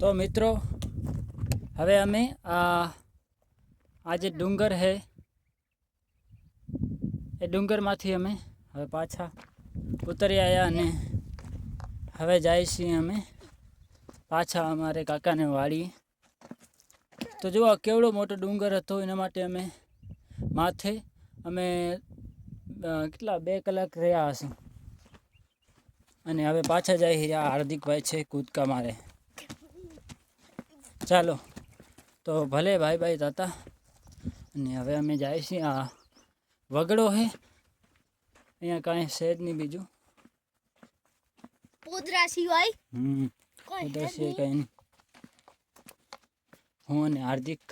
તો મિત્રો, હવે અમે આ આ જે ડુંગર છે એ ડુંગરમાંથી અમે હવે પાછા ઉતરી આવ્યા અને હવે જાય છીએ અમે પાછા અમારે કાકાને વાડીએ તો જુઓ, કેવડો મોટો ડુંગર હતો, એના માટે અમે માથે અમે કેટલા, બે કલાક રહ્યા હશે. અને હવે પાછા જાય રહ્યા હાર્દિકભાઈ છે કૂદકા મારે. ચાલો. તો ભલે ભાઈ ભાઈ તાતા. અને હવે અમે જાય છીએ આ વગડો હે. અહીંયા કાંઈ છે જ નહીં બીજું. પોદરા સિવાય હમ. હે નહીં. હું અને હાર્દિક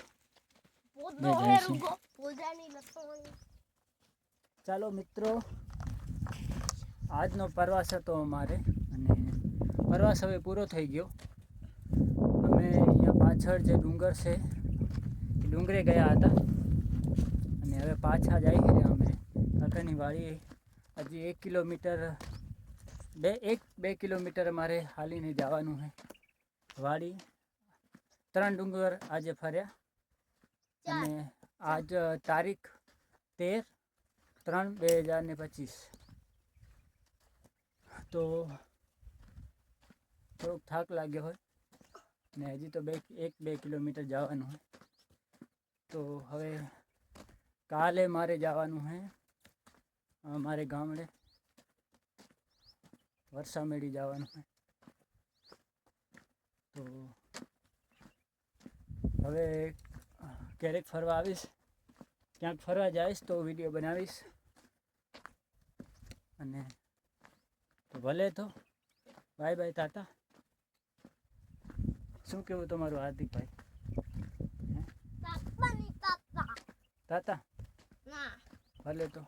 ચાલો મિત્રો આજનો પ્રવાસ હતો અમારે અને પ્રવાસ હવે પૂરો થઈ ગયો. અમે અહીંયા પાછળ જે ડુંગર છે, એ ડુંગરે ગયા હતા. અને હવે પાછા જઈ ગયા અમે. કાકાની વાડી હજી એક કિલોમીટર, બે, એક, બે કિલોમીટર અમારે હાલીને જવાનું છે. વાડી, ત્રણ ડુંગર આજે ફર્યા. અને આજ તારીખ તેર ત્રણ બે હજાર ને પચીસ. તો થોડોક થાક લાગ્યો હોય ને હજી તો બે એક બે કિલોમીટર જવાનું હોય. તો હવે કાલે મારે જવાનું છે મારે ગામડે. વરસા મેળી જવાનું છે તો હવે ક્યારેક ફરવા આવીશ. ક્યાંક ફરવા જઈશ તો વીડિયો બનાવીશ. અને તો ભલે તો. Bye bye tata. શું કેવું તમારું હાર્દિકભાઈ? તાતા? ભલે તો.